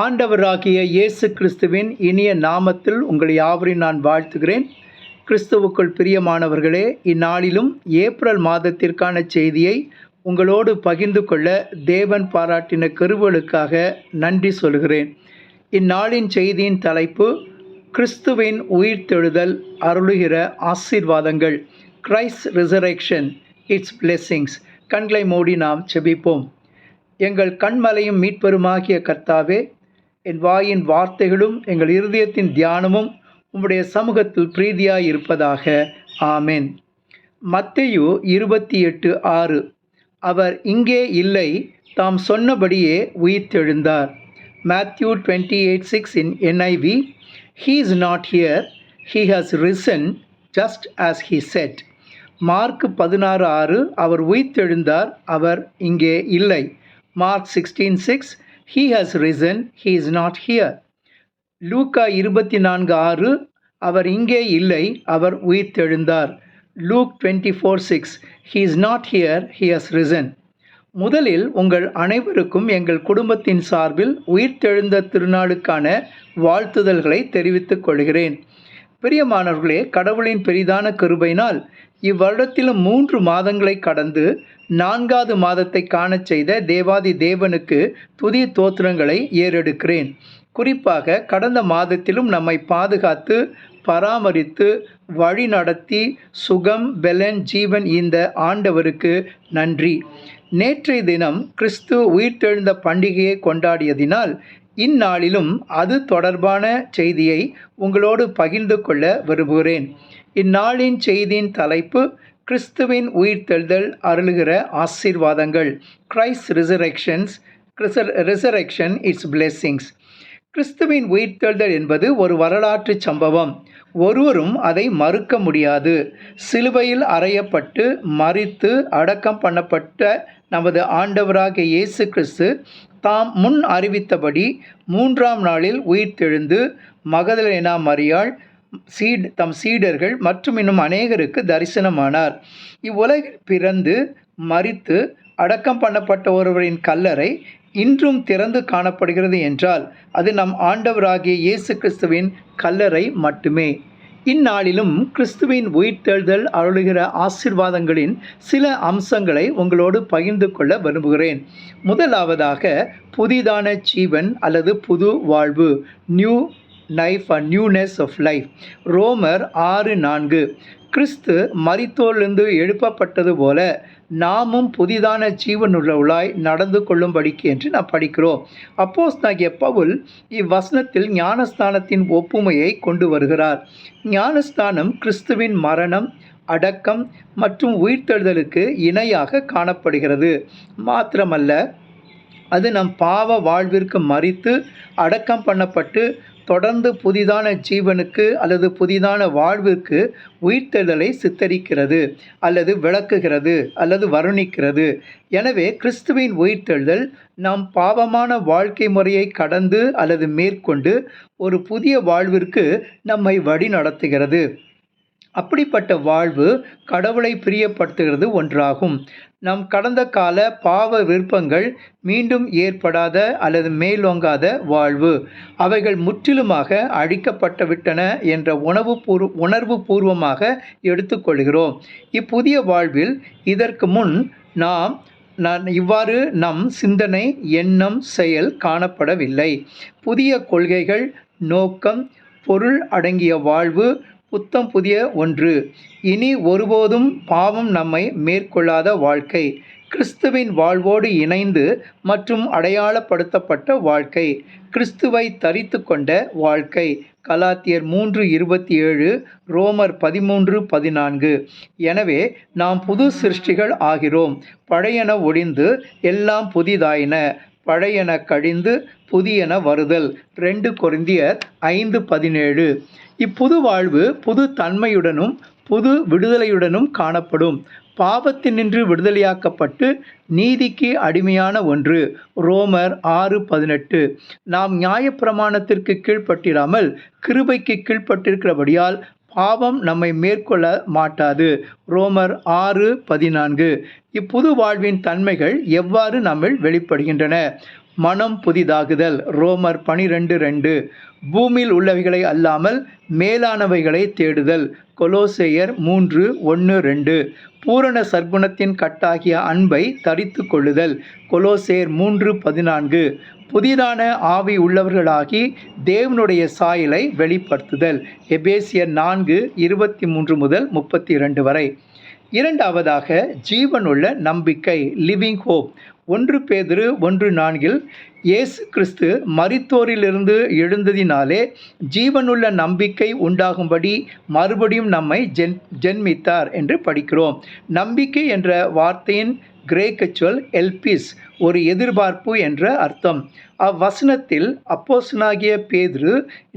ஆண்டவராகிய இயேசு கிறிஸ்துவின் இனிய நாமத்தில் உங்களை யாவரையும் நான் வாழ்த்துகிறேன். கிறிஸ்துவுக்குள் பிரியமானவர்களே இந்நாளிலும் ஏப்ரல் மாதத்திற்கான செய்தியை உங்களோடு பகிர்ந்து கொள்ள தேவன் பாராட்டின கருவலுக்காக நன்றி சொல்கிறேன். இந்நாளின் செய்தியின் தலைப்பு கிறிஸ்துவின் உயிர்த்தெழுதல் அருளுகிற ஆசீர்வாதங்கள் கிரைஸ்ட் ரிசரெக்ஷன் இட்ஸ் பிளெஸ்ஸிங்ஸ் கண்களை மூடி நாம் செபிப்போம். எங்கள் கண்மலையும் மீட்பெருமாகிய கர்த்தாவே என் வாயின் வார்த்தைகளும் எங்கள் இருதயத்தின் தியானமும் உம்முடைய சமூகத்தில் பிரீதியாய் இருப்பதாக ஆமேன். மத்தேயு இருபத்தி எட்டு ஆறு. அவர் இங்கே இல்லை தாம் சொன்னபடியே உயிர்த்தெழுந்தார். Matthew twenty eight six in NIV he is not here he has risen just as he said Mark பதினாறு ஆறு அவர் உயிர்த்தெழுந்தார் அவர் இங்கே இல்லை. Mark sixteen six he has risen he is not here லூக்கா இருபத்தி நான்கு ஆறு அவர் இங்கே இல்லை. அவர் உயிர்த்தெழுந்தார். Luke twenty four six he is not here he has risen முதலில் உங்கள் அனைவருக்கும் எங்கள் குடும்பத்தின் சார்பில் உயிர்த்தெழுந்த திருநாளுக்கான வாழ்த்துதல்களை தெரிவித்துக் கொள்கிறேன். பிரியமானவர்களே கடவுளின் பெரிதான கிருபையினால் இவ்வருடத்திலும் மூன்று மாதங்களை கடந்து நான்காவது மாதத்தை காணச் செய்த தேவாதி தேவனுக்கு துதி தோத்திரங்களை ஏறெடுக்கிறேன். குறிப்பாக கடந்த மாதத்திலும் நம்மை பாதுகாத்து பராமரித்து வழி நடத்தி சுகம் பெலன் ஜீவன் இந்த ஆண்டவருக்கு நன்றி. நேற்றைய தினம் கிறிஸ்து உயிர்த்தெழுந்த பண்டிகையை கொண்டாடியதினால் இந்நாளிலும் அது தொடர்பான செய்தியை உங்களோடு பகிர்ந்து கொள்ள விரும்புகிறேன். இந்நாளின் செய்தியின் தலைப்பு கிறிஸ்துவின் உயிர்த்தெழுதல் அருளுகிற ஆசீர்வாதங்கள். Christ resurrections resurrection its blessings கிறிஸ்துவின் உயிர்த்தெழுதல் என்பது ஒரு வரலாற்று சம்பவம். ஒருவரும் அதை மறுக்க முடியாது. சிலுவையில் அறையப்பட்டு மறித்து அடக்கம் பண்ணப்பட்ட நமது ஆண்டவராகிய இயேசு கிறிஸ்து தாம் முன் அறிவித்தபடி மூன்றாம் நாளில் உயிர்த்தெழுந்து மகதலேனா மரியாள் சீட் தம் சீடர்கள் மற்றும் இன்னும் அநேகருக்கு தரிசனமானார். இவ்வுலகில் பிறந்து மறித்து அடக்கம் பண்ணப்பட்ட ஒருவரின் கல்லறை இன்றும் திறந்து காணப்படுகிறது என்றால் அது நம் ஆண்டவராகிய இயேசு கிறிஸ்துவின் கல்லறை மட்டுமே. இந்நாளிலும் கிறிஸ்துவின் உயிர்த்தெழுதல் அருளுகிற ஆசிர்வாதங்களின் சில அம்சங்களை உங்களோடு பகிர்ந்து கொள்ள விரும்புகிறேன். முதலாவதாக புதிதான ஜீவன் அல்லது புது வாழ்வு new life and newness of life ரோமர் ஆறு நான்கு. கிறிஸ்து மரித்தோரிலிருந்து எழுப்பப்பட்டது போல நாமும் புதிதான ஜீவனுள்ளவளாய் நடந்து கொள்ளும்படிக்கு என்று நாம் படிக்கிறோம். அப்போஸ் நாகிய பவுல் இவ்வசனத்தில் ஞானஸ்தானத்தின் ஒப்புமையை கொண்டு வருகிறார். ஞானஸ்தானம் கிறிஸ்துவின் மரணம் அடக்கம் மற்றும் உயிர்த்தெழுதலுக்கு இணையாக காணப்படுகிறது. மாத்திரமல்ல அது நம் பாவ வாழ்விற்கு மறித்து அடக்கம் பண்ணப்பட்டு தொடர்ந்து புதிதான ஜீவனுக்கு அல்லது புதிதான வாழ்விற்கு உயிர்த்தெழுதலை சித்தரிக்கிறது அல்லது விளக்குகிறது அல்லது வருணிக்கிறது. எனவே கிறிஸ்துவின் உயிர்த்தெழுதல் நாம் பாவமான வாழ்க்கை முறையை கடந்து அல்லது மேற்கொண்டு ஒரு புதிய வாழ்விற்கு நம்மை வழி நடத்துகிறது. அப்படிப்பட்ட வாழ்வு கடவுளை பிரியப்படுத்துகிறது ஒன்றாகும். நம் கடந்த கால பாவ விருப்பங்கள் மீண்டும் ஏற்படாத அல்லது மேலோங்காத வாழ்வு. அவைகள் முற்றிலுமாக அழிக்கப்பட்டு விட்டன என்ற உணவு பூர்வ உணர்வு பூர்வமாக எடுத்துக்கொள்கிறோம் இப்புதிய வாழ்வில் இதற்கு முன் நாம் நான் இவ்வாறு நம் சிந்தனை எண்ணம் செயல் காணப்படவில்லை. புதிய கொள்கைகள் நோக்கம் பொருள் அடங்கிய வாழ்வு புத்தம் புதிய ஒன்று. இனி ஒருபோதும் பாவம் நம்மை மேற்கொள்ளாத வாழ்க்கை. கிறிஸ்துவின் வாழ்வோடு இணைந்து மற்றும் அடையாளப்படுத்தப்பட்ட வாழ்க்கை. கிறிஸ்துவை தரித்து கொண்ட வாழ்க்கை. கலாத்தியர் மூன்று இருபத்தி ஏழு ரோமர் பதிமூன்று பதினான்கு. எனவே நாம் புது சிருஷ்டிகள் ஆகிறோம். பழையன ஒழிந்து எல்லாம் புதிதாயின. பழையன கழிந்து புதியன வருதல். ரெண்டு கொரிந்தியர் ஐந்து பதினேழு. இப்புது வாழ்வு புது தன்மையுடனும் புது விடுதலையுடனும் காணப்படும். பாவத்தினின்று விடுதலையாக்கப்பட்டு நீதிக்கு அடிமையான ஒன்று. ரோமர் ஆறு பதினெட்டு. நாம் நியாயப்பிரமாணத்திற்கு கீழ்ப்பட்டிராமல் கிருபைக்கு கீழ்ப்பட்டிருக்கிறபடியால் பாவம் நம்மை மேற்கொள்ள மாட்டாது. ரோமர் ஆறு பதினான்கு. இப்புது வாழ்வின் தன்மைகள் எவ்வாறு நம்மில் வெளிப்படுகின்றன? மனம் புதிதாகுதல். ரோமர் பனிரெண்டு ரெண்டு. பூமியில் உள்ளவைகளை அல்லாமல் மேலானவைகளை தேடுதல். கொலோசேயர் மூன்று ஒன்று ரெண்டு. பூரண சர்க்குணத்தின் கட்டாகிய அன்பை தரித்து கொள்ளுதல். கொலோசேயர் மூன்று பதினான்கு. புதிதான ஆவி உள்ளவர்களாகி தேவனுடைய சாயலை வெளிப்படுத்துதல். எபேசியர் நான்கு இருபத்தி மூன்று முதல் முப்பத்தி இரண்டு வரை. இரண்டாவதாக ஜீவனுள்ள நம்பிக்கை லிவிங் ஹோப் ஒன்று பேதிரு ஒன்று நான்கில் இயேசு கிறிஸ்து மரித்தோரிலிருந்து எழுந்ததினாலே ஜீவனுள்ள நம்பிக்கை உண்டாகும்படி மறுபடியும் நம்மை ஜென் ஜென்மித்தார் என்று படிக்கிறோம். நம்பிக்கை என்ற வார்த்தையின் கிரேக்க சொல் எல்பிஸ் ஒரு எதிர்பார்ப்பு என்ற அர்த்தம். அவ்வசனத்தில் அப்போசனாகிய பேதுரு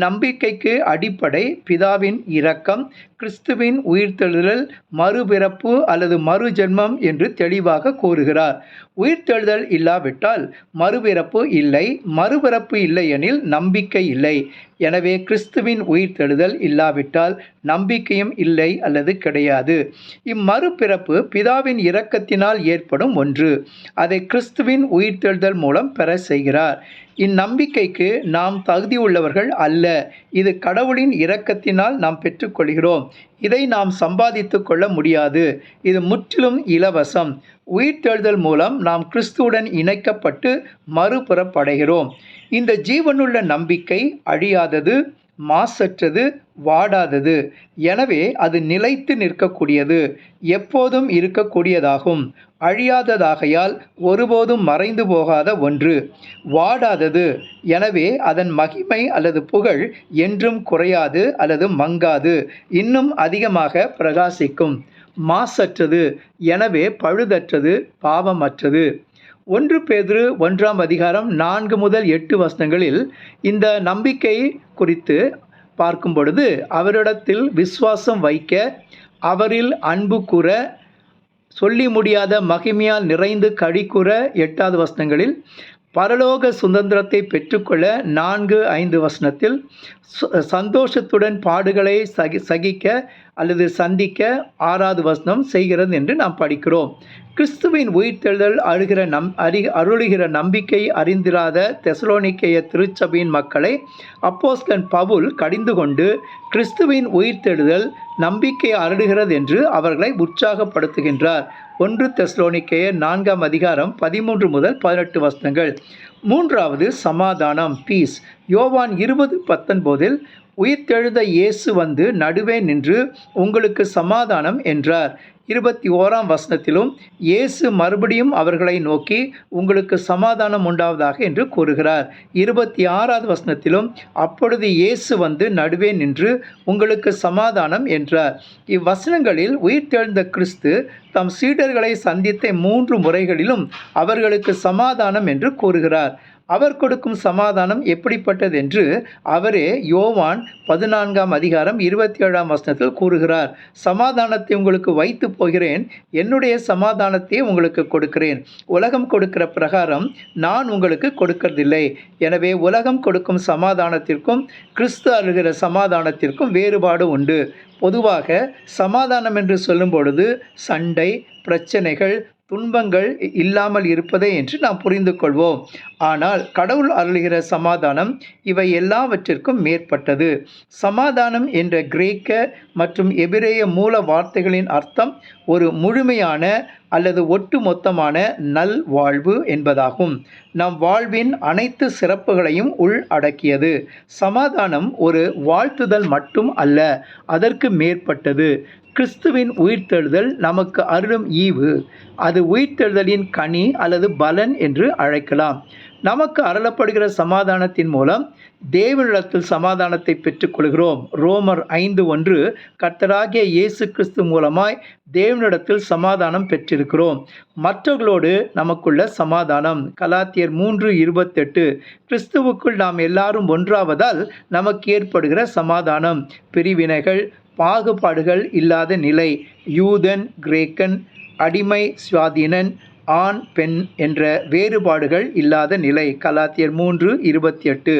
நம்பிக்கைக்கு அடிப்படை பிதாவின் இரக்கம் கிறிஸ்துவின் உயிர்த்தெழுதல் மறுபிறப்பு அல்லது மறு ஜென்மம் என்று தெளிவாக கூறுகிறார். உயிர்த்தெழுதல் இல்லாவிட்டால் மறுபிறப்பு இல்லை மறுபிறப்பு இல்லை எனில் நம்பிக்கை இல்லை. எனவே கிறிஸ்துவின் உயிர்த்தெழுதல் இல்லாவிட்டால் நம்பிக்கையும் இல்லை அல்லது கிடையாது. இம்மறுபிறப்பு பிதாவின் இரக்கத்தினால் ஏற்படும் ஒன்று. அதை கிறிஸ்துவின் உயிர்த்தெழுதல் மூலம் பெற செய்கிறார். இந்நம்பிக்கைக்கு நாம் தகுதி உள்ளவர்கள் அல்ல. இது கடவுளின் இரக்கத்தினால் நாம் பெற்றுக்கொள்கிறோம். இதை நாம் சம்பாதித்து கொள்ள முடியாது. இது முற்றிலும் இலவசம். உயிர்த்தெழுதல் மூலம் நாம் கிறிஸ்துவுடன் இணைக்கப்பட்டு மறுபுறப்படைகிறோம். இந்த ஜீவனுள்ள நம்பிக்கை அழியாதது மாசற்றது வாடாதது. எனவே அது நிலைத்து நிற்கக்கூடியது எப்போதும் இருக்கக்கூடியதாகும். அழியாததாகையால் ஒருபோதும் மறைந்து போகாத ஒன்று வாடாதது. எனவே அதன் மகிமை அல்லது புகழ் என்றும் குறையாது அல்லது மங்காது இன்னும் அதிகமாக பிரகாசிக்கும். மாசற்றது எனவே பழுதற்றது பாவமற்றது. ஒன்று பேதுரு ஒன்றாம் அதிகாரம் நான்கு முதல் எட்டு வசனங்களில் இந்த நம்பிக்கை குறித்து பார்க்கும் பொழுது அவரிடத்தில் விசுவாசம் வைக்க அவரில் அன்பு கூற சொல்லி முடியாத மகிமையால் நிறைந்து கழிக்குற எட்டாவது வசனங்களில் பரலோக சுதந்திரத்தை பெற்றுக்கொள்ள நான்கு ஐந்து வசனத்தில் சந்தோஷத்துடன் பாடுகளை சகி சகிக்க அல்லது சந்திக்க ஆறாவது வசனம் செய்கிறது என்று நாம் படிக்கிறோம். கிறிஸ்துவின் உயிர்த்தெழுதல் அழுகிற நம் அறி அருளுகிற நம்பிக்கை அறிந்திராத தெசலோனிக்கேய திருச்சபையின் மக்களை அப்போஸ்தலன் பவுல் கடிந்து கொண்டு கிறிஸ்துவின் உயிர்த்தெழுதல் நம்பிக்கை அருளுகிறது என்று அவர்களை உற்சாகப்படுத்துகின்றார். ஒன்று தெஸ்லோனிக்கேய நான்காம் அதிகாரம் பதிமூன்று முதல் பதினெட்டு வசனங்கள். மூன்றாவது சமாதானம் பீஸ் யோவான் இருபது பத்தொன்பதில் உயிர்த்தெழுந்த இயேசு வந்து நடுவே நின்று உங்களுக்கு சமாதானம் என்றார். இருபத்தி ஓராம் வசனத்திலும் இயேசு மறுபடியும் அவர்களை நோக்கி உங்களுக்கு சமாதானம் உண்டாவதாக என்று கூறுகிறார். இருபத்தி ஆறாவது வசனத்திலும் அப்பொழுது இயேசு வந்து நடுவே நின்று உங்களுக்கு சமாதானம் என்றார். இவ்வசனங்களில் உயிர்த்தெழுந்த கிறிஸ்து தம் சீடர்களை சந்தித்த மூன்று முறைகளிலும் அவர்களுக்கு சமாதானம் என்று கூறுகிறார். அவர் கொடுக்கும் சமாதானம் எப்படிப்பட்டது என்று அவரே யோவான் பதினான்காம் அதிகாரம் இருபத்தி ஏழாம் வசனத்தில் கூறுகிறார். சமாதானத்தை உங்களுக்கு வைத்து போகிறேன். என்னுடைய சமாதானத்தை உங்களுக்கு கொடுக்கிறேன். உலகம் கொடுக்கிற பிரகாரம் நான் உங்களுக்கு கொடுக்கறதில்லை. எனவே உலகம் கொடுக்கும் சமாதானத்திற்கும் கிறிஸ்து அருகிற சமாதானத்திற்கும் வேறுபாடு உண்டு. பொதுவாக சமாதானம் என்று சொல்லும் பொழுது சண்டை பிரச்சனைகள் துன்பங்கள் இல்லாமல் இருப்பதே என்று நாம் புரிந்து கொள்வோம் ஆனால் கடவுள் அருளுகிற சமாதானம் இவை எல்லாவற்றிற்கும் மேற்பட்டது. சமாதானம் என்ற கிரேக்க மற்றும் எபிரேய மூல வார்த்தைகளின் அர்த்தம் ஒரு முழுமையான அல்லது ஒட்டுமொத்தமான நல் வாழ்வு என்பதாகும். நம் வாழ்வின் அனைத்து சிறப்புகளையும் உள் அடக்கியது. சமாதானம் ஒரு வாழ்த்துதல் மட்டும் அல்ல அதற்கு மேற்பட்டது. கிறிஸ்துவின் உயிர்த்தெழுதல் நமக்கு அருளும் ஈவு. அது உயிர்த்தெழுதலின் கனி அல்லது பலன் என்று அழைக்கலாம். நமக்கு அருளப்படுகிற சமாதானத்தின் மூலம் தேவனிடத்தில் சமாதானத்தை பெற்றுக்கொள்கிறோம். ரோமர் ஐந்து ஒன்று கர்த்தராகிய இயேசு கிறிஸ்து மூலமாய் தேவனிடத்தில் சமாதானம் பெற்றிருக்கிறோம். மற்றவர்களோடு நமக்குள்ள சமாதானம். கலாத்தியர் மூன்று இருபத்தெட்டு கிறிஸ்துவுக்குள் நாம் எல்லாரும் ஒன்றாவதால் நமக்கு ஏற்படுகிற சமாதானம். பிரிவினைகள் பாகுபாடுகள் இல்லாத நிலை. யூதன் கிரேக்கன் அடிமை சுவாதீனன் ஆண் பெண் என்ற வேறுபாடுகள் இல்லாத நிலை. கலாத்தியர் மூன்று இருபத்தி எட்டு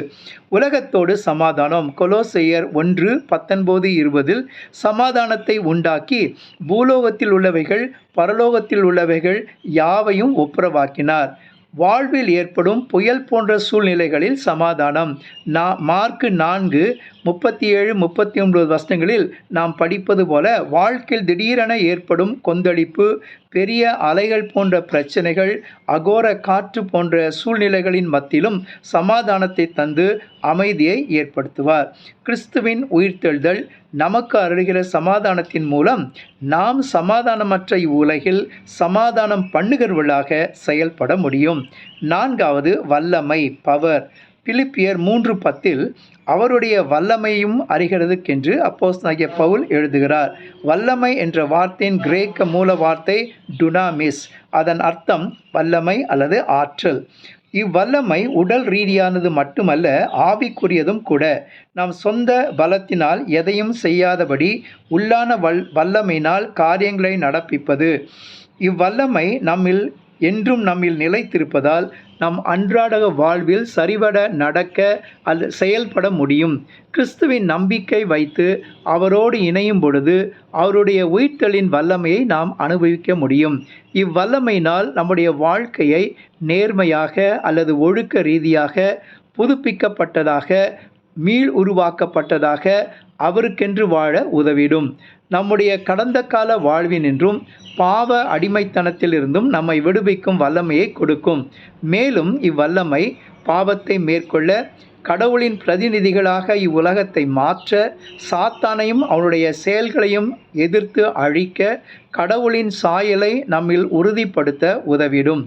உலகத்தோடு சமாதானம். கொலோசையர் ஒன்று பத்தொன்பது இருபதில் சமாதானத்தை உண்டாக்கி பூலோகத்தில் உள்ளவைகள் பரலோகத்தில் உள்ளவைகள் யாவையும் ஒப்புரவாக்கினார். வாழ்வில் ஏற்படும் புயல் போன்ற சூழ்நிலைகளில் சமாதானம். நா மார்க்கு நான்கு முப்பத்தி ஏழு முப்பத்தி ஒன்பது வருஷங்களில் நாம் படிப்பது போல வாழ்க்கையில் திடீரென ஏற்படும் கொந்தளிப்பு பெரிய அலைகள் போன்ற பிரச்சனைகள் அகோர காற்று போன்ற சூழ்நிலைகளின் மத்தியிலும் சமாதானத்தை தந்து அமைதியை ஏற்படுத்துவார். கிறிஸ்துவின் உயிர்த்தெழுதல் நமக்கு அருகிற சமாதானத்தின் மூலம் நாம் சமாதானமற்ற இவ்வுலகில் சமாதானம் பண்ணுகிறவர்களாக செயல்பட முடியும். நான்காவது வல்லமை பவர் பிலிப்பியர் மூன்று பத்தில் அவருடைய வல்லமையும் அறிகிறதுக்கென்று அப்போஸ் நாகிய பவுல் எழுதுகிறார். வல்லமை என்ற வார்த்தையின் கிரேக்க மூல வார்த்தை டுனாமிஸ் அதன் அர்த்தம் வல்லமை அல்லது ஆற்றல். இவ்வல்லமை உடல் ரீதியானது மட்டுமல்ல ஆவிக்குரியதும் கூட. நம் சொந்த பலத்தினால் எதையும் செய்யாதபடி உள்ளான வல் வல்லமையினால் காரியங்களை நடப்பிப்பது. இவ்வல்லமை நம்மில் என்றும் நம்மில் நிலைத்திருப்பதால் நம் அன்றாட வாழ்வில் சரிவட நடக்க அல்ல செயல்பட முடியும். கிறிஸ்துவின் நம்பிக்கை வைத்து அவரோடு இணையும் பொழுது அவருடைய உயிர்த்தலின் வல்லமையை நாம் அனுபவிக்க முடியும். இவ்வல்லமையினால் நம்முடைய வாழ்க்கையை நேர்மையாக அல்லது ஒழுக்க ரீதியாக புதுப்பிக்கப்பட்டதாக மீள் உருவாக்கப்பட்டதாக அவருக்கென்று வாழ உதவிடும். நம்முடைய கடந்த கால வாழ்வினின்றும் பாவ அடிமைத்தனத்திலிருந்தும் நம்மை விடுவிக்கும் வல்லமையை கொடுக்கும். மேலும் இவ்வல்லமை பாவத்தை மேற்கொள்ள கடவுளின் பிரதிநிதிகளாக இவ்வுலகத்தை மாற்ற சாத்தானையும் அவனுடைய செயல்களையும் எதிர்த்து அழிக்க கடவுளின் சாயலை நம்மில் உறுதிப்படுத்த உதவிடும்.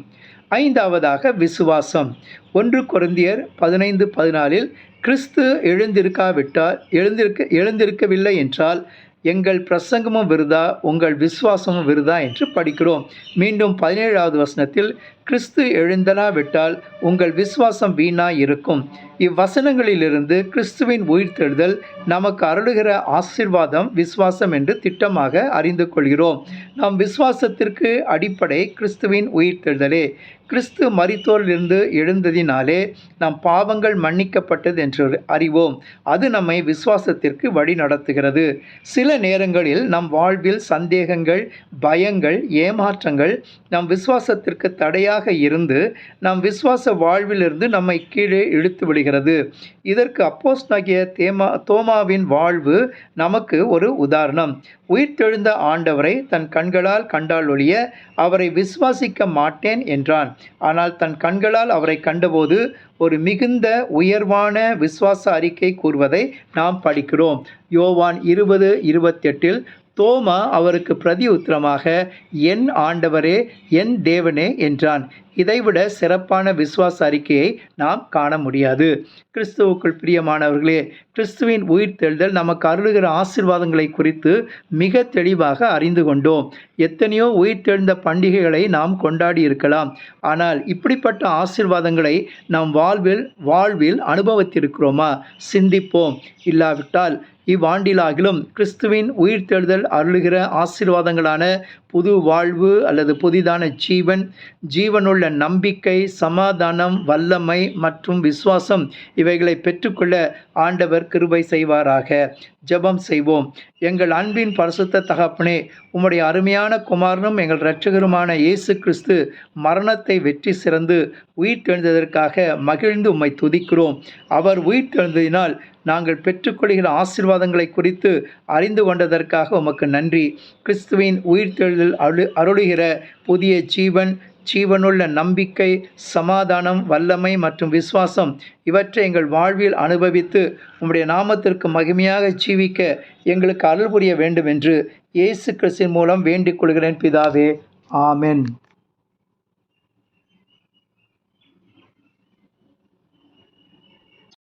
ஐந்தாவதாக விசுவாசம். ஒன்று குருந்தியர் பதினைந்து பதினாலில் கிறிஸ்து எழுந்திருக்காவிட்டால் எழுந்திருக்க எழுந்திருக்கவில்லை என்றால் எங்கள் பிரசங்கமும் விருதா உங்கள் விசுவாசமும் விருதா என்று படிக்கிறோம். மீண்டும் பதினேழாவது வசனத்தில் கிறிஸ்து எழுந்தலாவிட்டால் உங்கள் விசுவாசம் வீணாய் இருக்கும் இவ்வசனங்களிலிருந்து கிறிஸ்துவின் உயிர்த்தெழுதல் நமக்கு அருளுகிற ஆசிர்வாதம் விசுவாசம் என்று திட்டமாக அறிந்து கொள்கிறோம். நம் விசுவாசத்திற்கு அடிப்படை கிறிஸ்துவின் உயிர்த்தெழுதலே கிறிஸ்து மரித்தோரிலிருந்து எழுந்ததினாலே நம் பாவங்கள் மன்னிக்கப்பட்டது என்று அறிவோம். அது நம்மை விசுவாசத்திற்கு வழி நடத்துகிறது. சில நேரங்களில் நம் வாழ்வில் சந்தேகங்கள் பயங்கள் ஏமாற்றங்கள் நம் விசுவாசத்திற்கு தடையாக இருந்து நம் விசுவாச வாழ்விலிருந்து நம்மை கீழே இழுத்து விடுகிறது. இதற்கு அப்போஸ் நகிய தேமா தோமாவின் வாழ்வு நமக்கு ஒரு உதாரணம். உயிர்த்தெழுந்த ஆண்டவரை தன் கண்களால் கண்டால் ஒழிய அவரை விசுவாசிக்க மாட்டேன் என்றான். ஆனால் தன் கண்களால் அவரை கண்டபோது ஒரு மிகுந்த உயர்வான விசுவாச அறிக்கை கூறுவதை நாம் படிக்கிறோம். யோவான் இருபது இருபத்தெட்டில் தோமா அவருக்கு பிரதி உத்தரமாக என் ஆண்டவரே என் தேவனே என்றான். இதைவிட சிறப்பான விசுவாச அறிக்கையை நாம் காண முடியாது. கிறிஸ்துவுக்குள் பிரியமானவர்களே கிறிஸ்துவின் உயிர் உயிர்த்தெழுதல் நமக்கு அருளுகிற ஆசிர்வாதங்களை குறித்து மிக தெளிவாக அறிந்து கொண்டோம். எத்தனையோ உயிர் தெழுந்த பண்டிகைகளை நாம் கொண்டாடி இருக்கலாம். ஆனால் இப்படிப்பட்ட ஆசிர்வாதங்களை நம் வாழ்வில் வாழ்வில் அனுபவித்திருக்கிறோமா? சிந்திப்போம். இல்லாவிட்டால் இவ்வாண்டிலாகிலும் கிறிஸ்துவின் உயிர் தேடுதல் அருளுகிற ஆசீர்வாதங்களான புது வாழ்வு அல்லது புதிதான ஜீவன் ஜீவனுள்ள நம்பிக்கை சமாதானம் வல்லமை மற்றும் விசுவாசம் இவைகளை பெற்றுக்கொள்ள ஆண்டவர் கிருபை செய்வாராக. ஜெபம் செய்வோம். எங்கள் அன்பின் பரிசுத்த தகப்பனே உம்முடைய அருமையான குமாரனும் எங்கள் இரட்சகருமான இயேசு கிறிஸ்து மரணத்தை வெற்றி சிறந்து உயிர்த்தெழுந்ததற்காக மகிழ்ந்து உம்மை துதிக்கிறோம். அவர் உயிர்த்தெழுந்ததினால் நாங்கள் பெற்றுக்கொள்கிற ஆசீர்வாதங்களை குறித்து அறிந்து கொண்டதற்காக உமக்கு நன்றி. கிறிஸ்துவின் உயிர்த்தெழுதல் அரு அருளுகிற புதிய ஜீவன் ஜீவனுள்ள நம்பிக்கை சமாதானம் வல்லமை மற்றும் விசுவாசம் இவற்றை எங்கள் வாழ்வில் அனுபவித்து உம்முடைய நாமத்திற்கு மகிமையாக ஜீவிக்க எங்களுக்கு அருள் புரிய வேண்டும் என்று இயேசு கிறிஸ்தின் மூலம் வேண்டிக் கொள்கிறேன் பிதாவே. ஆமென்.